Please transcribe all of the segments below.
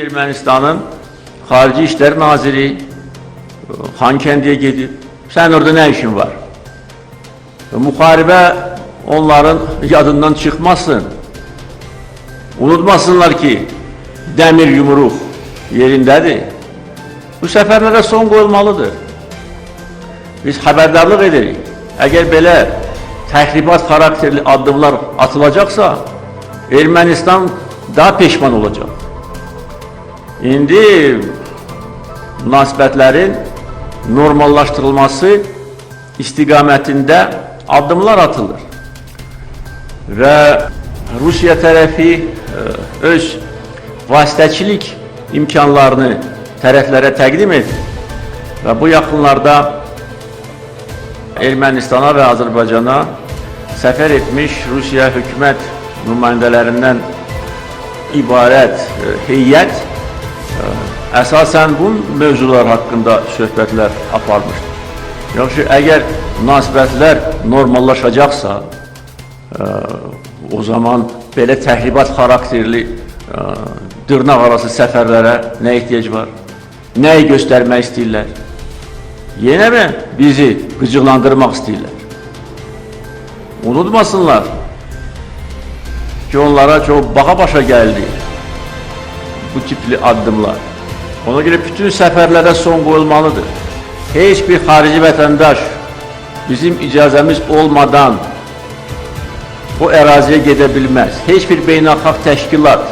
Ermənistanın Xarici İşlər Naziri e, Xankəndiyə gedib. Sən orada nə işin var? E, Müharibə onların yadından çıxmasın. Unutmasınlar ki, dəmir yumruq yerindədir. Bu səfərlərə son qoyulmalıdır. Biz xəbərdarlıq edirik. Əgər belə təxribat xarakterli addımlar atılacaqsa, Ermənistan daha peşman olacaq. İndi münasibətlərin normallaşdırılması istiqamətində addımlar atılır. Və Rusiya tərəfi e, öz vasitəçilik imkanlarını tərəflərə təqdim edir və bu yaxınlarda Ermənistana və Azərbaycana səfər etmiş Rusiya hökumət nümayəndələrindən ibarət e, heyət əsasən bu mövzular haqqında söhbətlər aparmışdır. Yaxşı, əgər münasibətlər normallaşacaqsa, e, o zaman belə təhribat xarakterli e, dırnaq arası səfərlərə nə ehtiyac var? Nəyi göstərmək istəyirlər? Yenə mi bizi qıcıqlandırmaq istəyirlər? Unutmasınlar ki onlara çok baka başa geldi bu tipli addımlar. Ona göre bütün seferlere son koyulmalıdır. Hiçbir harici vatandaş bizim icazemiz olmadan o əraziyə gedə bilməz. Heç bir beynəlxalq təşkilat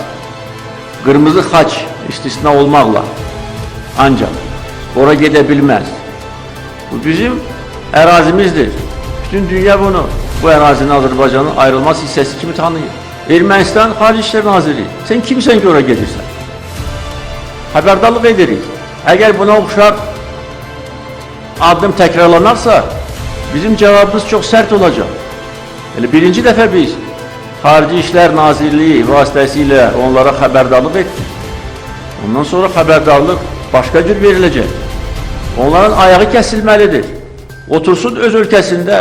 qırmızı xaç istisna olmaqla ancaq ora gedə bilməz. Bu bizim ərazimizdir. Bütün dünya bunu bu ərazinin Azərbaycanın ayrılmaz hissəsi kimi tanıyır. Ermənistan Xarici İşlər Naziri, sən kimsən ki ora gedirsən? Xəbərdarlıq edirik. Əgər buna oxşar addım təkrarlanarsa, bizim cavabımız çox sərt olacaq. Elə birinci dəfə biz Xarici İşlər Nazirliyi vasitəsilə onlara xəbərdarlıq etdik. Ondan sonra xəbərdarlıq başqa cür veriləcək. Onların ayağı kəsilməlidir. Otursun öz ölkəsində